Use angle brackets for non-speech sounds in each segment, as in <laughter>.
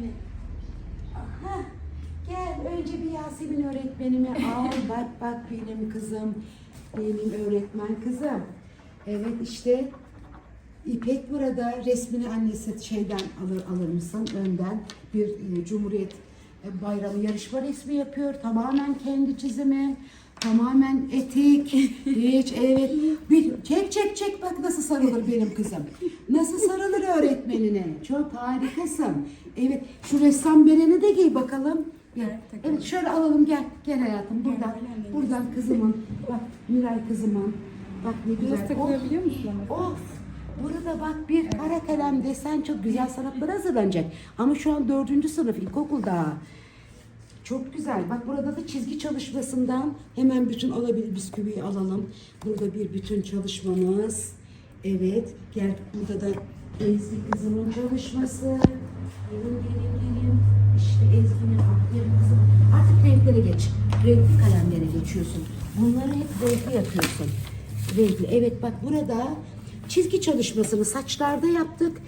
öğretmeni. Aha, gel önce bir Yasemin öğretmenimi al. <laughs> Bak bak benim kızım. Benim öğretmen kızım. Evet işte İpek burada resmini annesi şeyden alır alır mısın önden bir e, Cumhuriyet e, Bayramı yarışma resmi yapıyor. Tamamen kendi çizimi. Tamamen etik. Hiç evet. Bir, çek çek çek bak nasıl sarılır benim kızım. Nasıl sarılır öğretmenine. Çok harikasın. Evet şu ressam bereni de giy bakalım. Gel. Evet şöyle alalım gel. Gel hayatım buradan. Buradan kızımın. Bak Miray kızımın. Bak ne güzel. Biraz takılabiliyor musun? Of! Burada bak bir kara kalem desen çok güzel sanatlara hazırlanacak. Ama şu an dördüncü sınıf ilkokulda. Çok güzel. Bak burada da çizgi çalışmasından hemen bütün alabilir bisküviyi alalım. Burada bir bütün çalışmamız. Evet. Gel burada da Ezgi kızımın çalışması. Gelin gelin gelin. İşte Ezgi'nin aferin kızım. Artık renklere geç. Renkli kalemlere geçiyorsun. Bunları hep renkli yapıyorsun. Renkli. Evet bak burada çizgi çalışmasını saçlarda yaptık.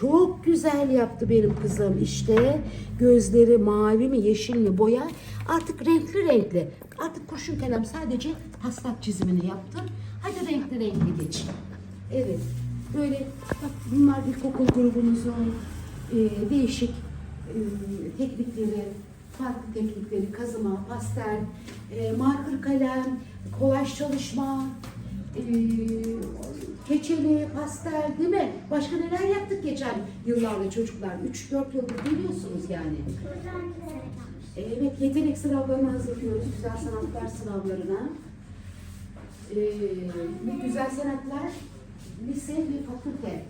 Çok güzel yaptı benim kızım işte. Gözleri mavi mi yeşil mi boya. Artık renkli renkli. Artık kurşun kalem sadece taslak çizimini yaptı. Hadi renkli renkli geç. Evet. Böyle bak bunlar ilkokul grubumuzun e, değişik e, teknikleri, farklı teknikleri, kazıma, pastel, e, marker kalem, kolaj çalışma, e, keçeli, pastel değil mi? Başka neler yaptık geçen yıllarda çocuklar? 3-4 yıldır biliyorsunuz yani. Evet, yetenek sınavlarını hazırlıyoruz. Güzel sanatlar sınavlarına. Ee, güzel sanatlar lise ve fakülte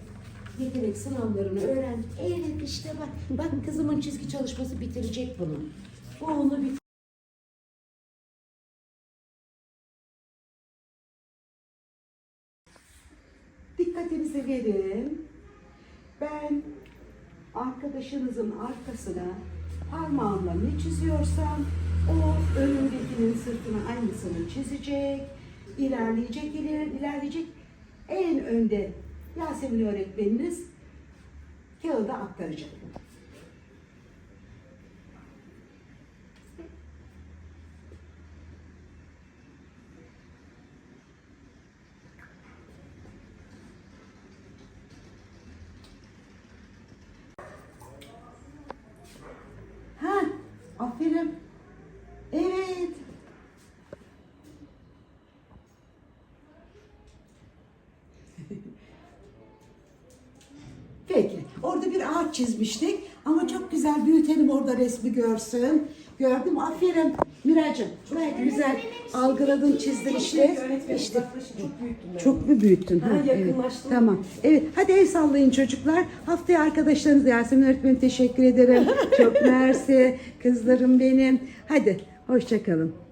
yetenek sınavlarını öğren. Evet işte bak, bak kızımın çizgi çalışması bitirecek bunu. Bu onu bit Dikkatinizi verin. Ben arkadaşınızın arkasına parmağımla ne çiziyorsam o önündekinin sırtına aynısını çizecek. ilerleyecek, iler, ilerleyecek. En önde Yasemin öğretmeniniz kağıda aktaracak. Ha, aferin. Evet. <laughs> Peki. Orada bir ağaç çizmiştik ama çok güzel büyütelim orada resmi görsün. Gördüm. Aferin. Miracığım. Gayet güzel algıladın, çizdin işte. İşte çok büyüttüm çok mu büyüttün? Ha, evet. yakınlaştım. Tamam. Evet. Hadi el sallayın çocuklar. Haftaya arkadaşlarınız Yasemin öğretmenim teşekkür ederim. <laughs> çok mersi. Kızlarım benim. Hadi. Hoşçakalın.